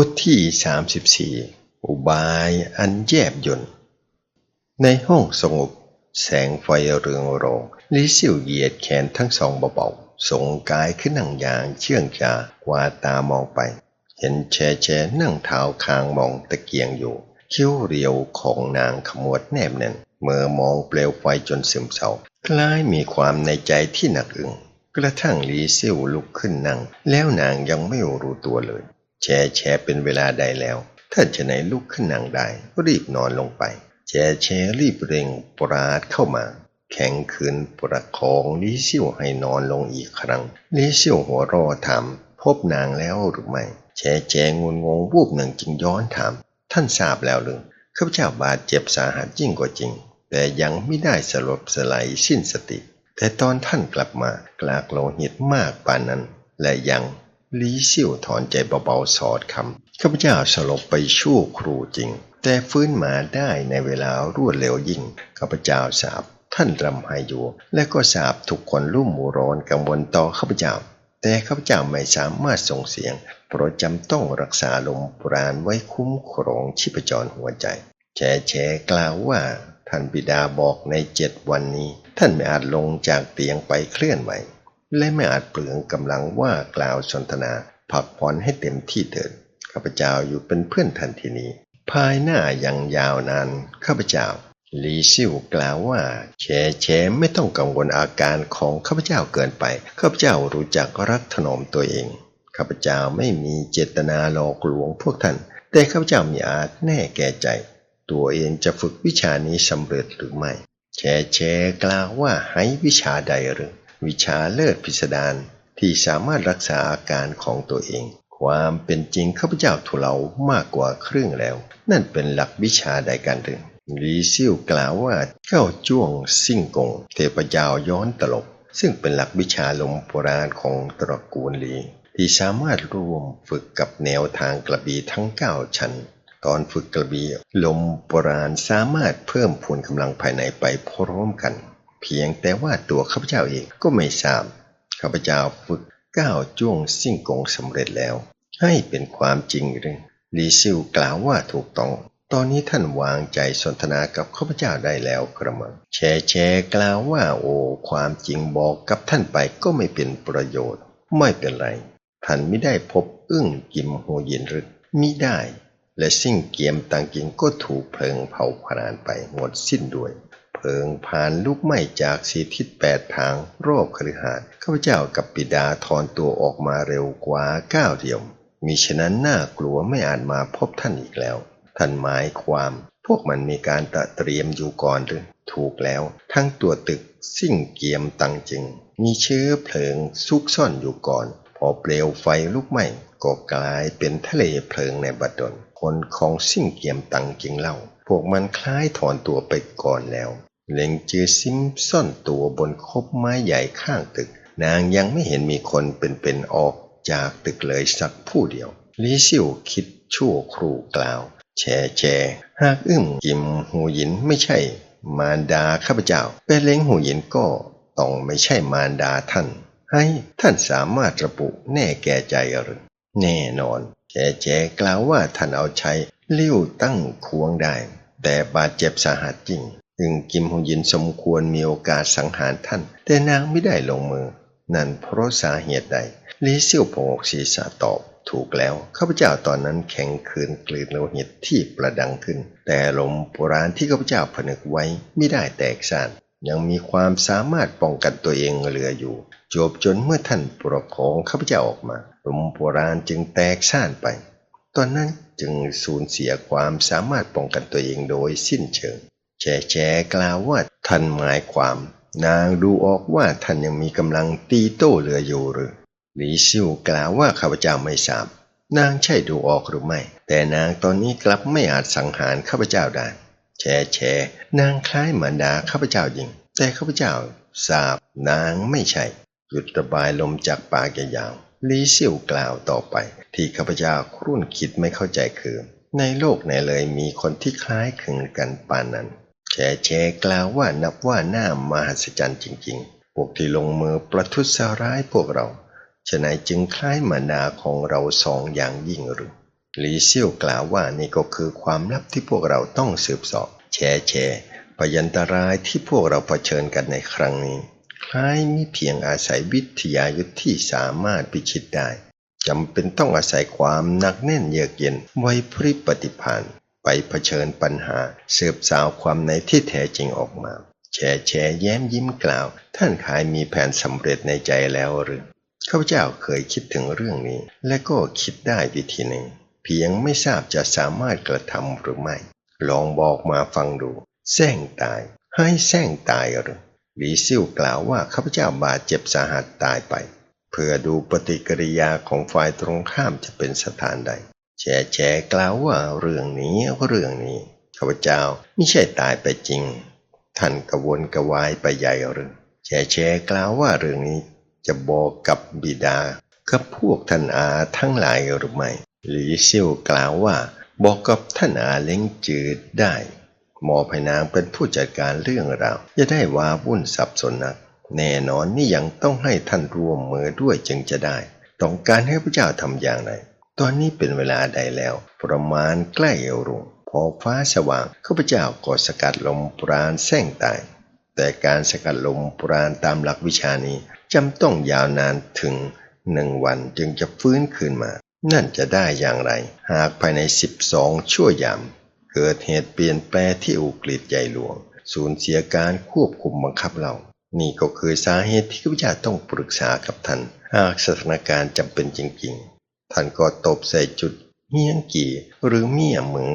บทที่ 34 อุบายอันแยบยนต์ในห้องสงบ แสงไฟเรืองโรองลิซิวเหยียดแขนทั้งสองเบาๆส่งกายขึ้นนั่งอย่างเชื่องจากวาตามองไป เห็นแชแชนั่งเท้าคางมองตะเกียงอยู่ คิ้วเรียวของนางขมวดแนบแน่นเมื่อมองเปลวไฟจนซึมเศร้าคล้ายมีความในใจที่หนักอึ้งกระทั่งลีซิวลุกขึ้นนั่ง แล้วนางยังไม่รู้ตัวเลย แชแชเป็นเวลาใดแล้วถ้าจะไหนลุกขึ้นนั่งได้ก็รีบนอนลงไป แชแชรีบเร่งปราดเข้ามา แข็งขืนประคองลีซิวให้นอนลงอีกครั้งลีซิวหัวรอถามพบนางแล้วหรือไม่ แชแชงงงวูบหนึ่งจึงย้อนถาม ท่านทราบแล้วหรือข้าพเจ้าบาดเจ็บสาหัสยิ่งกว่าจริง แต่ยังไม่ได้สลบสลายสิ้นสติ แต่ตอนท่านกลับมากลากโลหิตมากปานนั้น และยัง ลีเซิ่วถอนใจเบาๆสอดคำข้าพเจ้าสลบไปชั่วครูจริง แต่ฟื้นมาได้ในเวลารวดเร็วยิ่งข้าพเจ้าสาบท่านรำไห้อยู่ และก็สาบทุกคนรุ่มร้อนกังวลต่อข้าพเจ้า แต่ข้าพเจ้าไม่สามารถส่งเสียง เพราะจำต้องรักษาลมปราณไว้คุ้มครองชีพจรหัวใจแชแชกล่าวว่าท่านบิดาบอกในเจ็ดวันนี้ ท่านไม่อาจลงจากเตียงไปเคลื่อนไหว และไม่อาจเปลืองกำลังว่ากล่าวสนทนาพักผ่อนให้เต็มที่เถิดข้าพเจ้าอยู่เป็นเพื่อนท่านทีนี้ ภายหน้ายังยาวนานข้าพเจ้าลีซิวกล่าวว่าแชแชไม่ต้องกังวลอาการของข้าพเจ้าเกินไปข้าพเจ้ารู้จักรักถนอมตัวเองข้าพเจ้าไม่มีเจตนาหลอกลวงพวกท่าน แต่ข้าพเจ้ามีอาจแน่แก่ใจ ตัวเองจะฝึกวิชานี้สำเร็จหรือไม่แชแชกล่าวว่าให้วิชาใดหรือ วิชาเลิศพิสดารที่สามารถรักษาอาการของตัวเอง ความเป็นจริงข้าพเจ้าทุเลามากกว่าครึ่งแล้ว นั่นเป็นหลักวิชาใดกันหรือลีซิ่วกล่าวว่าเจ้าจ้วงซิ่งกง เทพเจ้าย้อนตลบ ซึ่งเป็นหลักวิชาลมโบราณของตระกูลลีที่สามารถร่วมฝึกกับแนวทางกระบี่ทั้งเก้าชั้น ตอนฝึกกระบี่ลมโบราณสามารถเพิ่มพูนกำลังภายในไปพร้อมกัน เพียงแต่ว่าตัวข้าพเจ้าเองก็ไม่ทราบข้าพเจ้าฝึกก้าวจ้วงซิ่งกงสำเร็จแล้ว ให้เป็นความจริงหรือลีซิวกล่าวว่าถูกต้อง ตอนนี้ท่านวางใจสนทนากับข้าพเจ้าได้แล้วกระมังแชแชกล่าวว่าโอ้ความจริงบอกกับท่านไปก็ไม่เป็นประโยชน์ ไม่เป็นไร ท่านไม่ได้พบอึ้งกิมโฮเยินหรือมิได้ และสิ่งเกียมต่างกิงก็ถูกเพลิงเผาพรานไปหมดสิ้นด้วย เพลิงผ่านลุกไหม้จากสีทิศแปดทางรอบคฤหาสน์ข้าพเจ้ากับปิดาถอนตัวออกมาเร็วกว่าก้าวเดียว มิฉะนั้นน่ากลัวไม่อาจมาพบท่านอีกแล้ว ท่านหมายความ พวกมันมีการตะเตรียมอยู่ก่อนหรือถูกแล้ว ทั้งตัวตึกสิ่งเกียมตังจริงมีเชื้อเพลิงซุกซ่อนอยู่ก่อน พอเปลวไฟลุกไหม้ก็กลายเป็นทะเลเพลิงในบัดดลคนของสิ่งเกียมตังจริงเล่าพวกมันคล้ายถอนตัวไปก่อนแล้ว เล็งจือซิมซ่อนตัวบนคบไม้ใหญ่ข้างตึก นางยังไม่เห็นมีคนเป็นๆออกจากตึกเลยสักผู้เดียวลิซิวคิดชั่วครู่กล่าว แชแชหากอึ้มกิมหูหยินไม่ใช่ มารดาข้าพเจ้า เป็นเล้งหูหยินก็ต้องไม่ใช่มารดาท่าน ให้ท่านสามารถระบุแน่แก่ใจหรือแน่นอน แชแชกล่าวว่าท่านเอาใช้เลี้ยวตั้งควงได้ แต่บาดเจ็บสาหัสจริง อึงกิมหงยินสมควรมีโอกาสสังหารท่าน แต่นางไม่ได้ลงมือ นั่นเพราะสาเหตุใดลีเซี่ยวพงอกศีรษะตอบถูกแล้วข้าพเจ้าตอนนั้นแข็งคืนกลืนโลหิตที่ประดังขึ้น แต่ลมโบราณที่ข้าพเจ้าผนึกไว้ไม่ได้แตกสานยังมีความสามารถป้องกันตัวเองเหลืออยู่ จบจนเมื่อท่านประคองข้าพเจ้าออกมาลมโบราณจึงแตกซ่านไป ตอนนั้นจึงสูญเสียความสามารถป้องกันตัวเองโดยสิ้นเชิง แชแชกล่าวว่าท่านหมายความ นางดูออกว่าท่านยังมีกำลังตีโต้เหลืออยู่หรือหลีซิวกล่าวว่าข้าพเจ้าไม่ทราบ นางใช่ดูออกหรือไม่ แต่นางตอนนี้กลับไม่อาจสังหารข้าพเจ้าได้แชแชนางคล้ายมารดาข้าพเจ้ายิง แต่ข้าพเจ้าทราบนางไม่ใช่ หยุดระบายลมจากปากยาวลีซิวกล่าวต่อไป ที่ข้าพเจ้าครุ่นคิดไม่เข้าใจคือ ในโลกไหนเลยมีคนที่คล้ายคลึงกันปานนั้น แชแชกล่าวว่านับว่าหน้ามหัศจรรย์จริง ๆ พวกที่ลงมือประทุษร้ายพวกเราฉะนั้นจึงคล้ายมารดาของเราสองอย่างยิ่งหรือหลีเซียวกล่าวว่านี่ก็คือความลับที่พวกเราต้องสืบสอบ แชแชพยันตรายที่พวกเราเผชิญกันในครั้งนี้ คล้ายมีเพียงอาศัยวิทยายุทธที่สามารถพิชิตได้จำเป็นต้องอาศัยความหนักแน่นเยือกเย็นไว้พริบปฏิภาณ ไปเผชิญปัญหา สืบสาวความในที่แท้จริงออกมา แชร์แชร์แย้มยิ้มกล่าว ท่านขายมีแผนสำเร็จในใจแล้วหรือข้าพเจ้าเคยคิดถึงเรื่องนี้ และก็คิดได้วิธีหนึ่ง เพียงไม่ทราบจะสามารถกระทำหรือไม่ ลองบอกมาฟังดูแซงตาย ให้แซงตายหรือหลีซิ่วกล่าวว่าข้าพเจ้าบาดเจ็บสาหัสตายไป เพื่อดูปฏิกิริยาของฝ่ายตรงข้ามจะเป็นสถานใด แชร์แชร์กล่าวว่าเรื่องนี้เรื่องนี้ข้าพเจ้าไม่ใช่ตายไปจริง ท่านกระวนกระวายไปใหญ่หรือแชร์แชร์กล่าวว่าเรื่องนี้จะบอกกับบิดากับพวกท่านอาทั้งหลายหรือไม่หลีซิ่วกล่าวว่า บอกกับท่านอาเล้งจืดได้หมอพนางเป็นผู้จัดการเรื่องราวจะได้วาวุ่นสับสนนัก แน่นอนนี่ยังต้องให้ท่านร่วมมือด้วยจึงจะได้ ต้องการให้พระเจ้าทำอย่างไร ตอนนี้เป็นเวลาใดแล้ว ประมาณใกล้เอรุ่งพอฟ้าสว่างข้าพเจ้าก็สกัดลมปราณแซงตาย แต่การสกัดลมปราณตามหลักวิชานี้จำต้องยาวนานถึงหนึ่งวันจึงจะฟื้นคืนมา นั่นจะได้อย่างไร หากภายใน 12 ชั่วยาม เกิดเหตุเปลี่ยนแปลงที่อุกฤษใหญ่หลวง สูญเสียการควบคุมบังคับเรา นี่ก็คือสาเหตุที่ข้าพเจ้าต้องปรึกษากับท่าน หากสถานการณ์จำเป็นจริง ๆ ท่านก็ตบใส่จุดเฮี้ยงกี่หรือเมี่ยมึง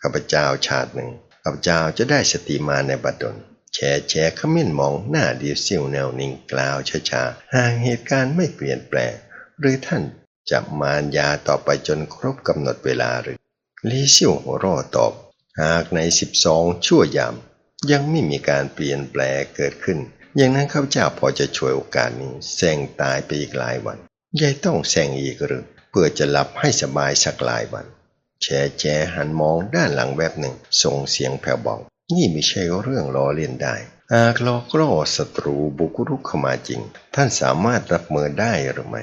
ข้าพเจ้าชาติหนึ่งข้าพเจ้าจะได้สติมาในบัดดลแชร์แชร์ขมิ้นมองหน้าดีซิวแนวนิ่งกล่าวช้าๆหากเหตุการณ์ไม่เปลี่ยนแปลง หรือท่านจะมารยาต่อไปจนครบกำหนดเวลาหรือลีซิวหัวรอตอบ หากใน12ชั่วยามยังไม่มีการเปลี่ยนแปลงเกิดขึ้น อย่างนั้นข้าพเจ้าพอจะช่วยโอกาสนี้แซงตายไปอีกหลายวันยายต้องแซงอีกหรือ พื่อจะหลับให้สบายสักหลายวันแชร์แชร์หันมองด้านหลังแวบหนึ่งส่งเสียงแผ่วเบานี่ไม่ใช่เรื่องล้อเลียนได้หากลอกล่อศัตรูบุกรุกเข้ามาจริง ท่านสามารถรับมือได้หรือไม่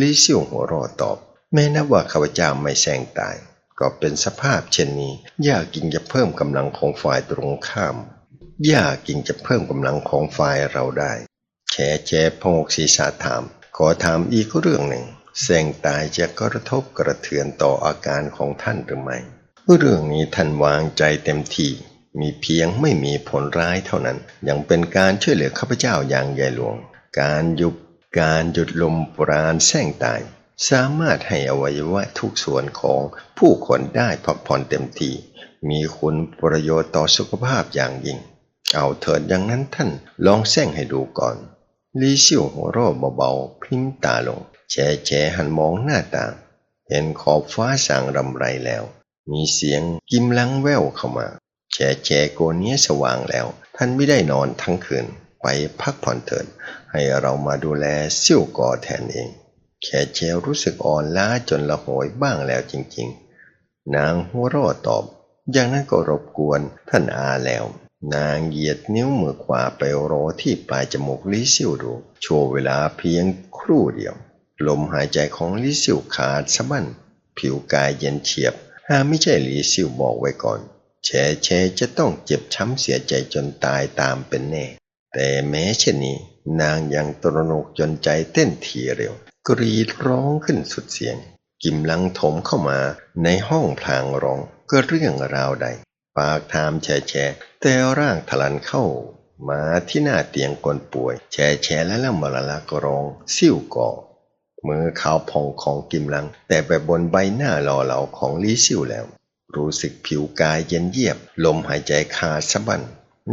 ลิซิ่วหัวรอตอบ แม้นับว่าข้าพเจ้าไม่แซงตาย ก็เป็นสภาพเช่นนี้ยากจริงจะเพิ่มกำลังของฝ่ายตรงข้ามยากจริงจะเพิ่มกำลังของฝ่ายเราได้แชร์แชร์พงกศีรษะถาม ขอถามอีกเรื่องหนึ่ง แซงตายจะกระทบกระเทือนต่ออาการของท่านหรือไม่เรื่องนี้ท่านวางใจเต็มที่มีเพียงไม่มีผลร้ายเท่านั้น ยังเป็นการช่วยเหลือข้าพเจ้าอย่างใหญ่หลวง การยุบการหยุดลมปราณแซงตาย สามารถให้อวัยวะทุกส่วนของผู้คนได้พักผ่อนเต็มที่มีคุณประโยชน์ต่อสุขภาพอย่างยิ่ง เอาเถิดอย่างนั้นท่านลองแซงให้ดูก่อน ลีชิวหัวเร่อเบาๆพลิ้มตาลง แชแชหันมองหน้าต่าง เห็นขอบฟ้าสางรำไรแล้ว มีเสียงกิมลังแววเข้ามาแชแชโกเนี้ยสว่างแล้ว ท่านไม่ได้นอนทั้งคืนไปพักผ่อนเถิด ให้เรามาดูแลซิ่วกอแทนเองแคเชรู้สึกอ่อนล้าจนละโหยบ้างแล้วจริงๆ นางหัวรอตอบ อย่างนั้นก็รบกวนท่านอาแล้ว นางเหยียดนิ้วมือขวาไปโรที่ปลายจมูกลิซิวดูโชว์เวลาเพียงครู่เดียว ลมหายใจของลิซิวขาดสะบั้นผิวกายเย็นเฉียบ หากไม่ใช่ลิซิวบอกไว้ก่อนแชแชจะต้องเจ็บช้ำเสียใจจนตายตามเป็นแน่ แต่แม้เช่นนี้ นางยังตระหนกจนใจเต้นทีเร็ว กรีดร้องขึ้นสุดเสียง กิมลังถมเข้ามาในห้องพลางร้องก็เรื่องราวใด ปากถามแชแชแต่ร่างทลันเข้า มาที่หน้าเตียงคนป่วย แชแชและละมละละก็ร้อง ซิ่วก่อ มือขาวพองของกิมลัง แต่ไปบนใบหน้าหล่อเหลาของลีซิ่วแล้ว รู้สึกผิวกายเย็นเยียบ ลมหายใจขาดสะบั้น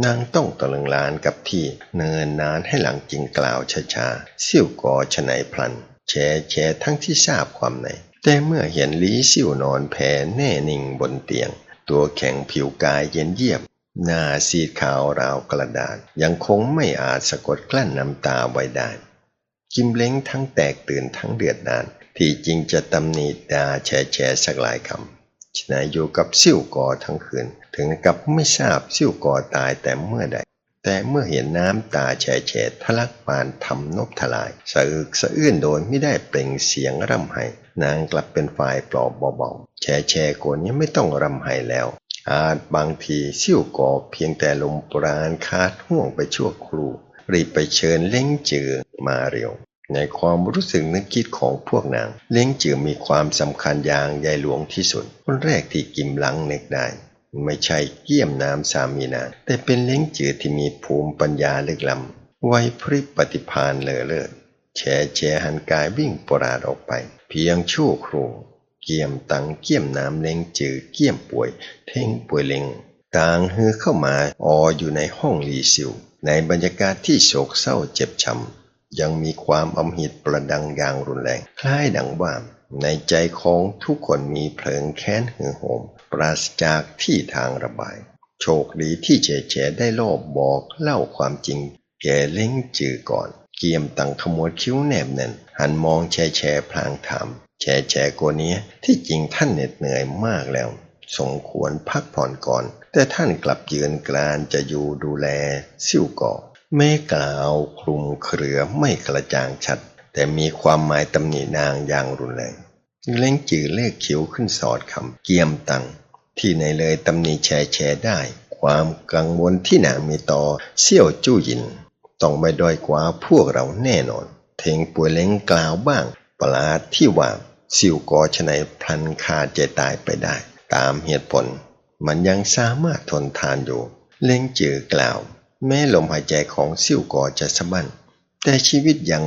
นางต้องตะลึงลานกับที่เนินนานให้หลังจริงกล่าวช้าๆซิ่วกอฉไนพลัน แชแชทั้งที่ทราบความใน แต่เมื่อเห็นลีซิ่วนอนแผ่แน่นิ่งบนเตียง ตัวแข็งผิวกายเย็นเยียบ หน้าซีดขาวราวกระดาษ ยังคงไม่อาจสะกดกลั้นน้ำตาไว้ได้ กิมเล้งทั้งแตกตื่นทั้งเดือดดาน ที่จริงจะตำหนิดาแชแชสักหลายคำชนะอยู่กับซิ่วกอทั้งคืน ถึงกับไม่ทราบซิ่วกอตายแต่เมื่อใด แต่เมื่อเห็นน้ำตาแฉะแฉะทะลักปานทำนบทลายสะอึกสะอื้นโดยไม่ได้เปล่งเสียงร่ำไห้นางกลับเป็นฝ่ายปลอบเบาๆแฉะแฉะกว่านี้ไม่ต้องร่ำไห้แล้วอาจบางทีซิ่วกอเพียงแต่ลมปราณคาดห่วงไปชั่วครู่ รีบไปเชิญเล้งจือมาเร็ว ในความรู้สึกนึกคิดของพวกนาง เล้งจือมีความสำคัญอย่างใหญ่หลวงที่สุด คนแรกที่กิมหลังนึกได้ไม่ใช่เกี่ยมน้ำสามีนางแต่เป็นเล้งจือที่มีภูมิปัญญาลึกล้ำไวพริบปฏิภาณเลอเลิศแฉแฉหันกายวิ่งปราดออกไป เพียงชั่วครู่เกี่ยมตังเกี่ยมน้ำเล้งจือเกี่ยมป่วย เท่งป่วยเล็ง ต่างฮือเข้ามาอออยู่ในห้องรีซิว ในบรรยากาศที่โศกเศร้าเจ็บช้ำยังมีความอำหิตประดังอย่างรุนแรง คล้ายดังว่าในใจของทุกคนมีเพลิงแค้นหือโหม ปราศจากที่ทางระบาย โชคดีที่เฉแฉได้โลบบอกเล่าความจริง แก่เล้งจือก่อน เกียมตังขมวดคิ้วแนบแน่น หันมองแฉแฉพลางถามแฉแฉโกนี้ที่จริงท่านเหน็ดเหนื่อยมากแล้ว สมควรพักผ่อนก่อน แต่ท่านกลับยืนกรานจะอยู่ดูแลซิ่วก่อแม่กล่าวคลุมเครือไม่กระจ่างชัด แต่มีความหมายตำหนินางอย่างรุนแรงเล่งจือเลขคิ้วขึ้นสอดคำเกียมตัง ที่ในเลยตำหนิแชร์แชร์ได้ ความกังวลที่นางมีต่อเสี่ยวจู้ยิน ต้องไม่ด้อยกว่าพวกเราแน่นอน เทงป่วยเล้งกล่าวบ้างประหลาดที่ว่าสิวกอชนัยพลันคาใจตายไปได้ ตามเหตุผล มันยังสามารถทนทานอยู่ เล้งจือกล่าว แม้ลมหายใจของซิ่วกอจะสะบั้นแต่ชีวิตยัง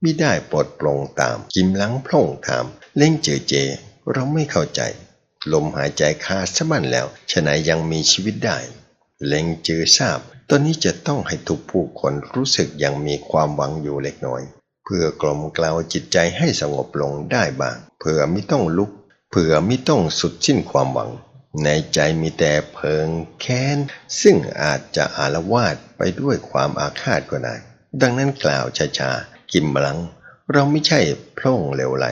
ไม่ได้ปลดปลงตาม กิมลังพร่งถาม เล้งเจอเจ เราไม่เข้าใจ ลมหายใจขาดสะบั้นแล้วฉะไหนยังมีชีวิตได้ เล้งจือทราบตอนนี้จะต้องให้ทุกผู้คนรู้สึกยังมีความหวังอยู่เล็กน้อย เพื่อกลมกล่าวจิตใจให้สงบลงได้บ้าง เพื่อไม่ต้องลุก เพื่อม่ต้องสุดสิ้นความหวัง ในใจมีแต่เพิงแค้น ซึ่งอาจจะอารวาดไปด้วยความอาฆาตก็ได้ดังนั้นกล่าวช้าๆกิมบลัง เราไม่ใช่พร่องเลวไหล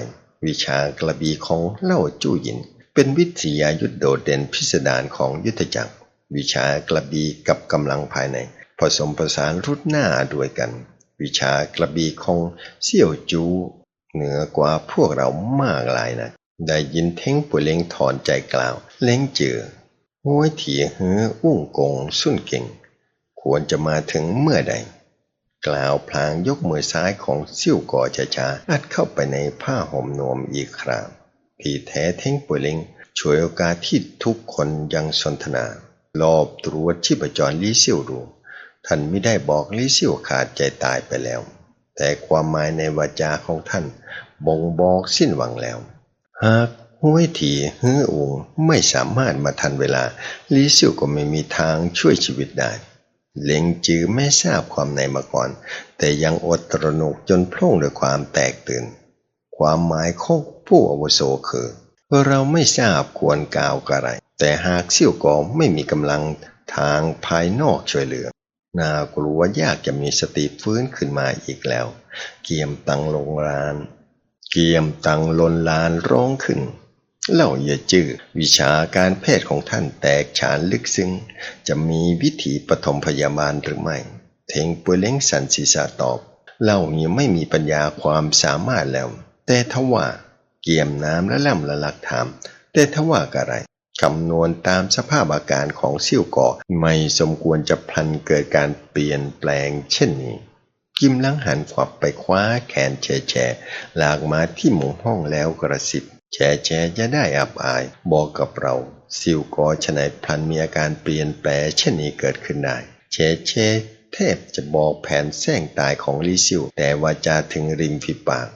วิชากระบีของเล่าจู้หยิน เป็นวิทยายุทธโดดเด่นพิสดารของยุทธจักร วิชากระบีกับกำลังภายใน ผสมผสานรุดหน้าด้วยกัน วิชากระบีของเสี่ยวจูเหนือกว่าพวกเรามากหลายนะ ได้ยินเท้งป่วยเล้งถอนใจกล่าว เล้งเจือห้วยเถียเฮืออุ้งกงสุ่นเก่ง ควรจะมาถึงเมื่อใด กล่าวพลางยกมือซ้ายของซิ่วก่อช้าๆอัดเข้าไปในผ้าห่มนวมอีกคราวที่แท้เท้งป่วยเล้งช่วยโอกาสที่ทุกคนยังสนทนา รอบตรวจชีพจรลี่ซิ่วดูท่านไม่ได้บอกลี่ซิ่วขาดใจตายไปแล้ว แต่ความหมายในวาจาของท่านบ่งบอกสิ้นหวังแล้ว หากห้วยถีฮื้ออุงไม่สามารถมาทันเวลาลีซิ่วก็ไม่มีทางช่วยชีวิตได้เล็งจือไม่ทราบความในมาก่อน แต่ยังอดตระหนกจนพร่งด้วยความแตกตื่น ความหมายของผู้อาวุโสคือ เราไม่ทราบควรกล่าวอะไร แต่หากเสี่ยวกอไม่มีกำลังทางภายนอกช่วยเหลือ น่ากลัวยากจะมีสติฟื้นขึ้นมาอีกแล้ว เกียมตังลงลาน เกียมตังลนลานร้องขึ้นเล่าเยจื้อวิชาการแพทย์ของท่านแตกฉานลึกซึ้ง จะมีวิธีปฐมพยาบาลหรือไม่ เทงปวยเล้งสันศีษะตอบเล่านี้ไม่มีปัญญาความสามารถแล้ว แต่ทว่าเกี่ยมน้ำและล่ำละลักถาม แต่ทว่ากะไรคำนวณตามสภาพอาการของซิ่วก่อไม่สมควรจะพลันเกิดการเปลี่ยนแปลงเช่นนี้ กิมลังหันขวับไปคว้าแขนแชแชลากมาที่หมุมห้องแล้วกระสิบแชแชจะได้อับอาย บอกกับเราซิวกอฉนัยพลันมีอาการเปลี่ยนแปลเช่นนี้เกิดขึ้นได้แชแชแทบจะบอกแผนแซงตายของลิซิว แต่ว่าจะถึงริมฝีปาก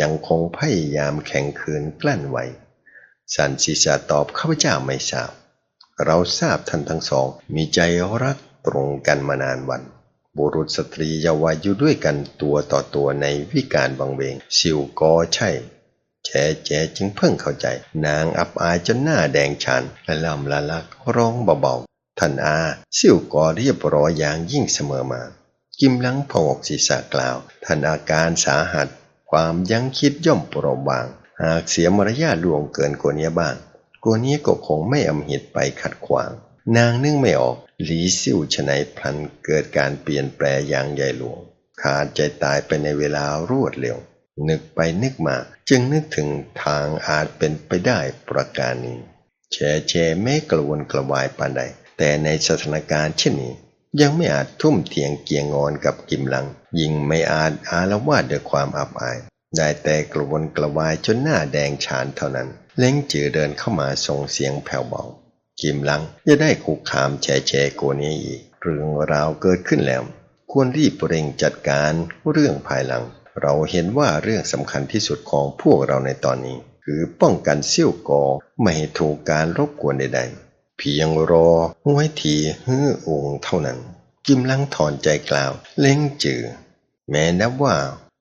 ยังคงพยายามแข่งขืนกลั้นไว้สันศีษะตอบข้าพเจ้าไม่ทราบ เราทราบท่านทั้งสอง มีใจรักตรงกันมานานวัน บุรุษสตรีเยาวัยอยู่ด้วยกันตัวต่อตัวในวิการบังเวง สิวกอใช่แชแจจึงเพิ่งเข้าใจ นางอับอายจนหน้าแดงชันและลำละลักร้องเบาๆท่านอา สิวกอเรียบร้อยอย่างยิ่งเสมอมา กิมลังพงกศีรษะกล่าวท่านอาการสาหัส ความยั้งคิดย่อมปราะบาง หากเสียมารยาทลวงเกินกว่านี้บ้างกว่านี้ก็คงไม่อำหิตไปขัดขวาง นางนึกไม่ออก หลีซิ่วฉะไหนพลันเกิดการเปลี่ยนแปลงอย่างใหญ่หลวง ขาดใจตายไปในเวลารวดเร็ว นึกไปนึกมา จึงนึกถึงทางอาจเป็นไปได้ประการนี้แชแชแม้กระวนกระวายปานใด แต่ในสถานการณ์เช่นนี้ ยังไม่อาจทุ่มเทียงเกียงงอนกับกิมลัง ยิ่งไม่อาจอาละวาดด้วยความอับอาย ได้แต่กระวนกระวายจนหน้าแดงฉานเท่านั้น เล้งจือเดินเข้ามาส่งเสียงแผ่วเบา กิมลังจะได้คุกคามแชแชโกนี้อีก เรื่องราวเกิดขึ้นแล้ว ควรรีบเร่งจัดการเรื่องภายหลัง เราเห็นว่าเรื่องสำคัญที่สุดของพวกเราในตอนนี้ คือป้องกันเซี่ยวกอไม่ให้ถูกการรบกวนใดๆ เพียงรอไว้ทีฮื้อองค์เท่านั้น กิมลังถอนใจกล่าว เล้งจือ แม้นับว่า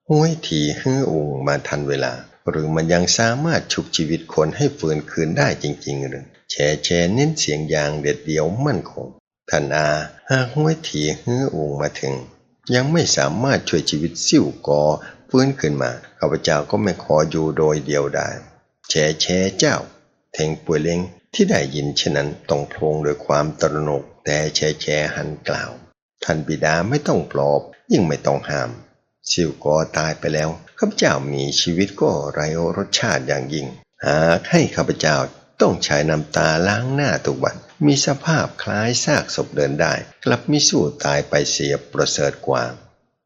ห้วยทีฮื้อองค์มาทันเวลาหรือมันยังสามารถชุบชีวิตคนให้ฟื้นคืนได้จริงๆหรือ แชแชเน้นเสียงอย่างเด็ดเดี่ยวมั่นคงท่านอาหากห้วยทีเฮื้อองมาถึง ยังไม่สามารถช่วยชีวิตซิ่วกอฟื้นขึ้นมาข้าพเจ้าก็ไม่ขออยู่โดยเดียวได้แชแชเจ้าเทงป่วยเล้งที่ได้ยินเช่นนั้นต้องโพลงด้วยความตระหนกแต่แชแชหันกล่าว ท่านบิดาไม่ต้องปลอบยิ่งไม่ต้องห้ามซิ่วกอตายไปแล้วข้าพเจ้ามีชีวิตก็ไร้รสชาติอย่างยิ่ง หากให้ข้าพเจ้า ต้องใช้น้ำตาล้างหน้าทุกวัน มีสภาพคล้ายซากศพเดินได้ กลับมิสู้ตายไปเสียประเสริฐกว่า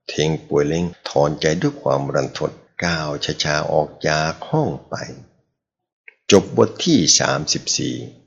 เทงป่วยเล้งถอนใจด้วยความรันทดก้าวช้าๆออกจากห้องไป จบบทที่ 34